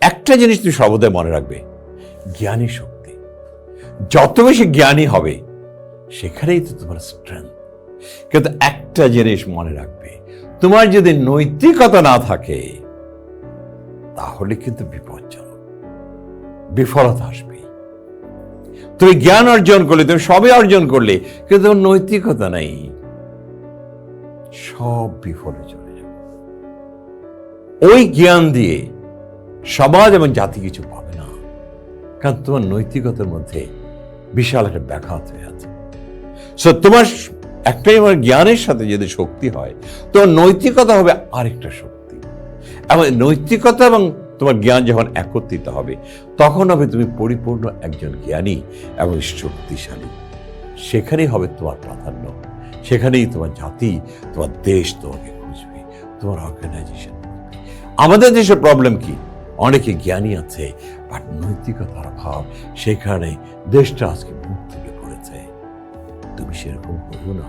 একটা জিনিস তুমি সর্বদাই মনে রাখবে, জ্ঞানী শক্তি। যত বেশি জ্ঞানী হবে, সেখানেই তো তোমার স্ট্রেংথ কিন্তু একটা জিনিস মনে রাখবে, তোমার যদি নৈতিকতা না থাকে, তাহলে কিন্তু বিপজ্জনক। বিফলতা আসবে। তুমি জ্ঞান অর্জন করলে, তুমি সবই অর্জন করলে, কিন্তু তোমার নৈতিকতা নেই। সব বিফলে চলে যাবে। ওই জ্ঞান দিয়ে সমাজ এবং জাতি কিছু পাবে না। কারণ তোমার নৈতিকতার মধ্যে বিশাল একটা ব্যাঘাত হয়ে আছে। সো তোমার একটাই আমার জ্ঞানের সাথে যদি শক্তি হয়, তোমার নৈতিকতা হবে আরেকটা শক্তি। এবং নৈতিকতা এবং তোমার জ্ঞান যখন একত্রিত হবে, তখন হবে তুমি পরিপূর্ণ একজন জ্ঞানী এবং শক্তিশালী। সেখানেই হবে তোমার প্রাধান্য। সেখানেই তোমার জাতি, তোমার দেশ তোমাকে খুঁজবে, তোমার অর্গানাইজেশন আমাদের দেশের প্রবলেম কি? অনেকে জ্ঞানী আছে বাট নৈতিকতার অভাব সেখানে দেশটা আজকে মুখ থেকে পড়েছে তুমি সেরকম করো না।